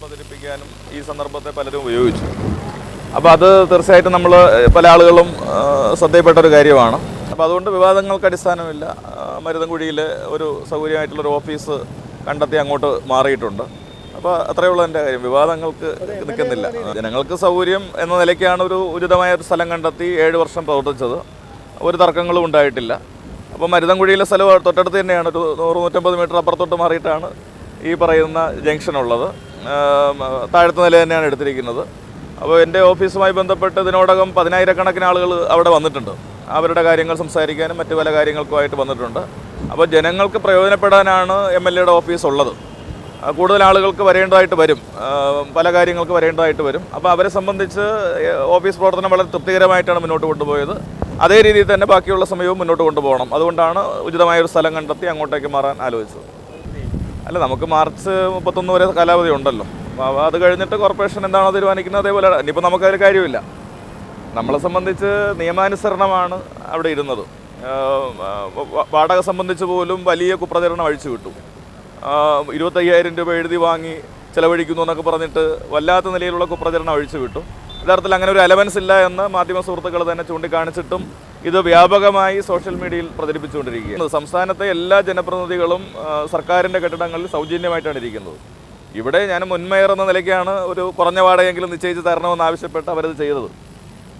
പ്രചരിപ്പിക്കാനും ഈ സന്ദർഭത്തെ പലരും ഉപയോഗിച്ചു. അപ്പോൾ അത് തീർച്ചയായിട്ടും നമ്മൾ പല ആളുകളും ശ്രദ്ധയിൽപ്പെട്ട ഒരു കാര്യമാണ്. അപ്പോൾ അതുകൊണ്ട് വിവാദങ്ങൾക്ക് അടിസ്ഥാനമില്ല. മരുതൻകുഴിയിൽ ഒരു സൗകര്യമായിട്ടുള്ളൊരു ഓഫീസ് കണ്ടെത്തി അങ്ങോട്ട് മാറിയിട്ടുണ്ട്. അപ്പോൾ അത്രയേ ഉള്ളൂ എന്റെ കാര്യം. വിവാദങ്ങൾക്ക് നിൽക്കുന്നില്ല ജനങ്ങൾക്ക് സൗകര്യം എന്ന നിലയ്ക്കാണ് ഒരു ഉചിതമായ ഒരു സ്ഥലം കണ്ടെത്തി ഏഴ് വർഷം പ്രവർത്തിച്ചത്. ഒരു തർക്കങ്ങളും ഉണ്ടായിട്ടില്ല. അപ്പോൾ മരുതൻകുഴിയിലെ സ്ഥലം തൊട്ടടുത്ത് തന്നെയാണ്. ഒരു നൂറ് നൂറ്റമ്പത് മീറ്റർ അപ്പുറത്തോട്ട് മാറിയിട്ടാണ് ഈ പറയുന്ന ജംഗ്ഷൻ ഉള്ളത് താഴത്തെ നില തന്നെയാണ് എടുത്തിരിക്കുന്നത്. അപ്പോൾ എന്റെ ഓഫീസുമായി ബന്ധപ്പെട്ട് ഇതിനോടകം പതിനായിരക്കണക്കിന് ആളുകൾ അവിടെ വന്നിട്ടുണ്ട്. അവരുടെ കാര്യങ്ങൾ സംസാരിക്കാനും മറ്റു പല കാര്യങ്ങൾക്കുമായിട്ട് വന്നിട്ടുണ്ട്. അപ്പോൾ ജനങ്ങൾക്ക് പ്രയോജനപ്പെടാനാണ് എം എൽ എയുടെ ഓഫീസ് ഉള്ളത്. കൂടുതൽ ആളുകൾക്ക് വരേണ്ടതായിട്ട് വരും. പല കാര്യങ്ങൾക്ക് വരേണ്ടതായിട്ട് വരും. അപ്പോൾ അവരെ സംബന്ധിച്ച് ഓഫീസ് പ്രവർത്തനം വളരെ തൃപ്തികരമായിട്ടാണ് മുന്നോട്ട് കൊണ്ടുപോയത്. അതേ രീതിയിൽ തന്നെ ബാക്കിയുള്ള സമയവും മുന്നോട്ട് കൊണ്ടുപോകണം. അതുകൊണ്ടാണ് ഉചിതമായ ഒരു സ്ഥലം കണ്ടെത്തി അങ്ങോട്ടേക്ക് മാറാൻ ആലോചിച്ചത്. അല്ല നമുക്ക് മാർച്ച് മുപ്പത്തൊന്ന് വരെ കാലാവധി ഉണ്ടല്ലോ. അപ്പോൾ അത് കഴിഞ്ഞിട്ട് കോർപ്പറേഷൻ എന്താണോ തീരുമാനിക്കുന്നത് അതേപോലെ ഇനിയിപ്പോൾ നമുക്കതിൽ കാര്യമില്ല. നമ്മളെ സംബന്ധിച്ച് നിയമാനുസരണമാണ് അവിടെ ഇരുന്നത്. വാടക സംബന്ധിച്ച് പോലും വലിയ കുപ്രചരണം അഴിച്ചു വിട്ടു. ഇരുപത്തയ്യായിരം രൂപ എഴുതി വാങ്ങി ചിലവഴിക്കുന്നു എന്നൊക്കെ പറഞ്ഞിട്ട് വല്ലാത്ത നിലയിലുള്ള കുപ്രചരണം അഴിച്ചു വിട്ടു. യഥാർത്ഥത്തിൽ അങ്ങനെ ഒരു അലവൻസ് ഇല്ല എന്ന് മാധ്യമ സുഹൃത്തുക്കൾ തന്നെ ചൂണ്ടിക്കാണിച്ചിട്ടും ഇത് വ്യാപകമായി സോഷ്യൽ മീഡിയയിൽ പ്രചരിപ്പിച്ചുകൊണ്ടിരിക്കുകയാണ്. സംസ്ഥാനത്തെ എല്ലാ ജനപ്രതിനിധികളും സർക്കാരിന്റെ കെട്ടിടങ്ങളിൽ സൗജന്യമായിട്ടാണ് ഇരിക്കുന്നത്. ഇവിടെ ഞാൻ മുൻമേയർ എന്ന നിലയ്ക്കാണ് ഒരു കുറഞ്ഞ വാടകയെങ്കിലും നിശ്ചയിച്ച് തരണമെന്ന് ആവശ്യപ്പെട്ട് അവരത് ചെയ്തത്.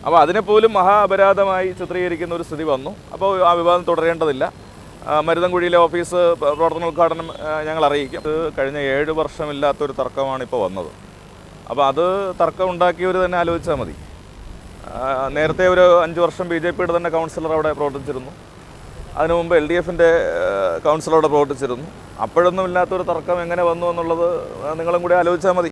അപ്പോൾ അതിനെപ്പോലും മഹാ അപരാധമായി ചിത്രീകരിക്കുന്ന ഒരു സ്ഥിതി വന്നു. അപ്പോൾ ആ വിവാദം തുടരേണ്ടതില്ല. മരുതൻകുഴിയിലെ ഓഫീസ് പ്രവർത്തനോദ്ഘാടനം ഞങ്ങൾ അറിയിക്കും. ഇത് കഴിഞ്ഞ ഏഴ് വർഷമില്ലാത്തൊരു തർക്കമാണ് ഇപ്പോൾ വന്നത്. അപ്പോൾ അത് തർക്കം ഉണ്ടാക്കിയവർ തന്നെ ആലോചിച്ചാൽ മതി. നേരത്തെ ഒരു അഞ്ച് വർഷം ബി ജെ പിയുടെ തന്നെ കൗൺസിലർ അവിടെ പ്രവർത്തിച്ചിരുന്നു. അതിനു മുമ്പ് എൽ ഡി എഫിന്റെ കൗൺസിലർ അവിടെ പ്രവർത്തിച്ചിരുന്നു. അപ്പോഴൊന്നും ഇല്ലാത്തൊരു തർക്കം എങ്ങനെ വന്നു എന്നുള്ളത് നിങ്ങളും കൂടി ആലോചിച്ചാൽ മതി.